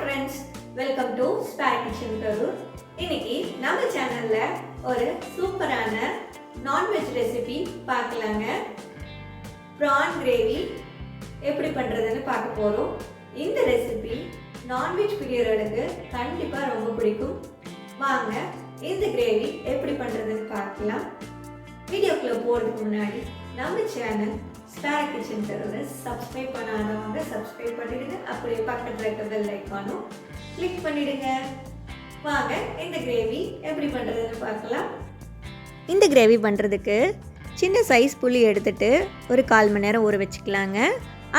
Friends welcome to spare kitchen Karur இன்னைக்கு நம்ம சேனல்ல ஒரு சூப்பரான நான்வெஜ் ரெசிபி பார்க்கலாங்க. ப்ரான் கிரேவி எப்படி பண்ணுறதுன்னு பார்க்க போகிறோம் இந்த ரெசிபி நான்வெஜ் பிரியர்களுக்கு கண்டிப்பாக ரொம்ப பிடிக்கும். வாங்க இந்த கிரேவி எப்படி பண்ணுறதுன்னு பார்க்கலாம். வீடியோக்குள்ளே போகிறதுக்கு முன்னாடி நம்ம சேனல் ஸ்பேர் கிச்சன் தருவது சப்ஸ்கிரைப் பண்ணாதவங்க சப்ஸ்கிரைப் பண்ணி கூடிய பக்கத்தில் இருக்க பெல் ஐக்கானும் கிளிக் பண்ணிடுங்க. வாங்க இந்த கிரேவி எப்படி பண்ணுறதுன்னு பார்க்கலாம். இந்த கிரேவி பண்ணுறதுக்கு சின்ன சைஸ் புளி எடுத்துட்டு ஒரு கால் மணி நேரம் ஊற வச்சுக்கலாங்க.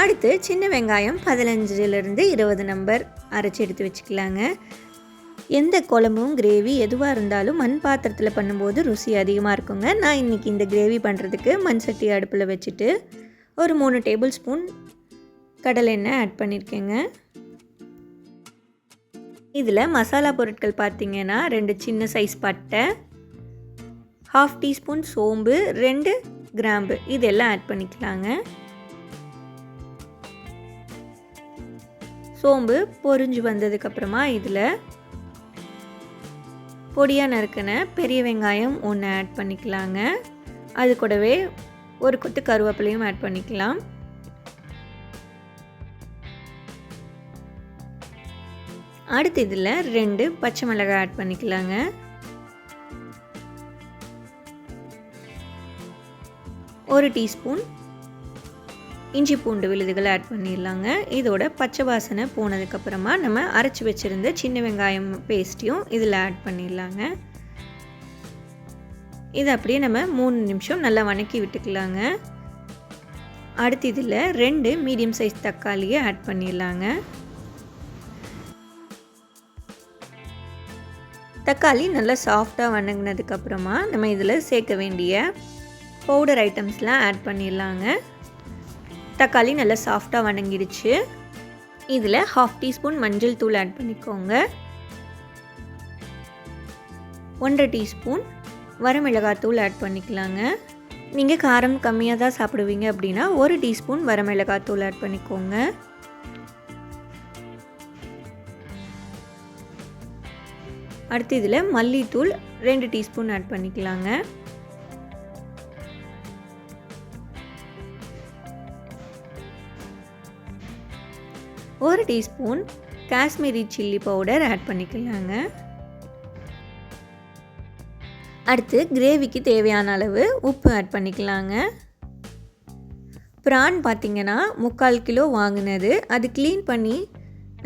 அடுத்து சின்ன வெங்காயம் பதினஞ்சுலேருந்து இருபது நம்பர் அரைச்சி எடுத்து வச்சுக்கலாங்க. எந்த குழம்பும் கிரேவி எதுவாக இருந்தாலும் மண் பாத்திரத்தில் பண்ணும்போது ருசி அதிகமாக இருக்குங்க. நான் இன்றைக்கி இந்த கிரேவி பண்ணுறதுக்கு மண் சட்டி அடுப்பில் வச்சுட்டு ஒரு மூணு டேபிள் ஸ்பூன் கடலை எண்ணெய் ஆட் பண்ணியிருக்கேங்க இதில் மசாலா பொருட்கள் பார்த்தீங்கன்னா ரெண்டு சின்ன சைஸ் பட்டை ஹாஃப் டீஸ்பூன் சோம்பு ரெண்டு கிராம்பு. இதெல்லாம் ஆட் பண்ணிக்கலாங்க. சோம்பு பொரிஞ்சு வந்ததுக்கப்புறமா இதில் பொடியாக நறுக்கின பெரிய வெங்காயம் ஒன்று ஆட் பண்ணிக்கலாங்க. அது கூடவே ஒரு கொத்து கருவேப்பிலையும் ஆட் பண்ணிக்கலாம். அடுத்து இதில் ரெண்டு பச்சை மிளகாய் ஆட் பண்ணிக்கலாங்க. ஒரு டீஸ்பூன் இஞ்சி பூண்டு விழுதுகளை ஆட் பண்ணிடலாங்க. இதோட பச்சை வாசனை போனதுக்கப்புறமா நம்ம அரைச்சி வச்சுருந்த சின்ன வெங்காயம் பேஸ்ட்டையும் இதில் ஆட் பண்ணிடலாங்க. இது அப்படியே நம்ம மூணு நிமிஷம் நல்லா வணக்கி விட்டுக்கலாங்க. அடுத்து இதில் ரெண்டு மீடியம் சைஸ் தக்காளியை ஆட் பண்ணிடலாங்க. தக்காளி நல்லா சாஃப்டாக வணங்கினதுக்கப்புறமா நம்ம இதில் சேர்க்க வேண்டிய பவுடர் ஐட்டம்ஸ்லாம் ஆட் பண்ணிடலாங்க. தக்காளி நல்லா சாஃப்டாக வணங்கிடுச்சு. இதில் ஹாஃப் டீஸ்பூன் மஞ்சள் தூள் ஆட் பண்ணிக்கோங்க. ஒன்றரை டீஸ்பூன் வரமிளகாத்தூள் ஆட் பண்ணிக்கலாங்க. நீங்கள் காரம் கம்மியாக தான் சாப்பிடுவீங்க அப்படின்னா ஒரு டீஸ்பூன் வரமிளகாத்தூள் ஆட் பண்ணிக்கோங்க. அடுத்து இதில் மல்லித்தூள் ரெண்டு டீஸ்பூன் ஆட் பண்ணிக்கலாங்க. ஒரு teaspoon Kashmiri chilli powder add பண்ணிக்கலாங்க. அடுத்து கிரேவிக்கு தேவையான அளவு உப்பு ஆட் பண்ணிக்கலாங்க. ப்ரான் பார்த்திங்கன்னா முக்கால் கிலோ வாங்கினது. அது க்ளீன் பண்ணி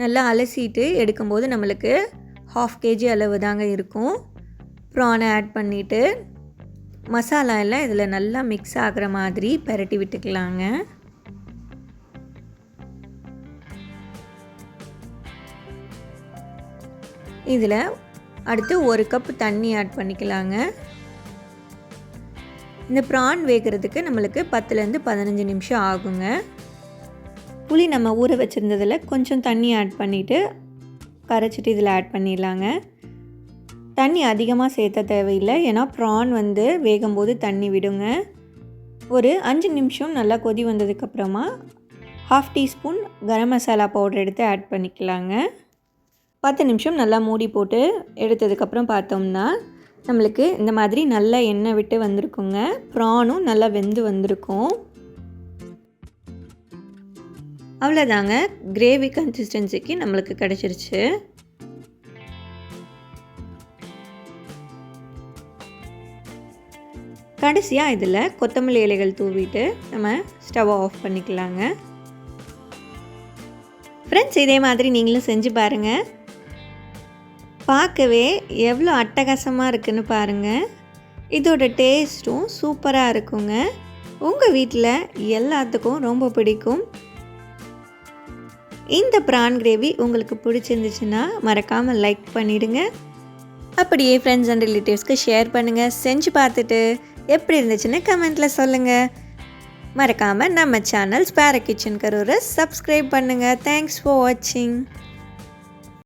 நல்லா அலசிட்டு எடுக்கும்போது நம்மளுக்கு ஹாஃப் கேஜி அளவு தாங்க இருக்கும். ப்ரானை ஆட் பண்ணிவிட்டு மசாலா எல்லாம் இதில் நல்லா மிக்ஸ் ஆகிற மாதிரி பரட்டி விட்டுக்கலாங்க. இதில் அடுத்து ஒரு கப் தண்ணி ஆட் பண்ணிக்கலாங்க. இந்த ப்ரான் வேகிறதுக்கு நம்மளுக்கு பத்துலேருந்து பதினஞ்சு நிமிஷம் ஆகுங்க. புளி நம்ம ஊற வச்சுருந்ததில் கொஞ்சம் தண்ணி ஆட் பண்ணிவிட்டு கரைச்சிட்டு இதில் ஆட் பண்ணிடலாங்க. தண்ணி அதிகமாக சேர்த்த தேவையில்லை. ஏன்னா ப்ரான் வந்து வேகும்போது தண்ணி விடுங்க. ஒரு அஞ்சு நிமிஷம் நல்லா கொதி வந்ததுக்கப்புறமா half teaspoon garam masala powder எடுத்து ஆட் பண்ணிக்கலாங்க. பத்து நிமிஷம் நல்லா மூடி போட்டு எடுத்ததுக்கப்புறம் பார்த்தோம்னா நம்மளுக்கு இந்த மாதிரி நல்லா எண்ணெய் விட்டு வந்திருக்குங்க. ப்ரானும் நல்லா வெந்து வந்திருக்கும். அவ்வளோதாங்க கிரேவி கன்சிஸ்டன்சிக்கு நம்மளுக்கு கிடச்சிருச்சு. கடைசியாக இதில் கொத்தமல்லி இலைகள் தூவிட்டு நம்ம ஸ்டவ்வை ஆஃப் பண்ணிக்கலாங்க. ஃப்ரெண்ட்ஸ் இதே மாதிரி நீங்களும் செஞ்சு பாருங்கள் பார்க்கவே எவ்வளோ அட்டகாசமாக இருக்குன்னு பாருங்கள் இதோட டேஸ்ட்டும் சூப்பராக இருக்குங்க. உங்கள் வீட்டில் எல்லாத்துக்கும் ரொம்ப பிடிக்கும். இந்த ப்ரான் கிரேவி உங்களுக்கு பிடிச்சிருந்துச்சுன்னா மறக்காமல் லைக் பண்ணிவிடுங்க அப்படியே ஃப்ரெண்ட்ஸ் அண்ட் ரிலேட்டிவ்ஸ்க்கு ஷேர் பண்ணுங்கள் செஞ்சு பார்த்துட்டு எப்படி இருந்துச்சுன்னு கமெண்ட்டில் சொல்லுங்கள் மறக்காமல் நம்ம சேனல் ஸ்பேர கிச்சன் கரூரை சப்ஸ்கிரைப் பண்ணுங்கள் தேங்க்ஸ் ஃபார் வாட்சிங்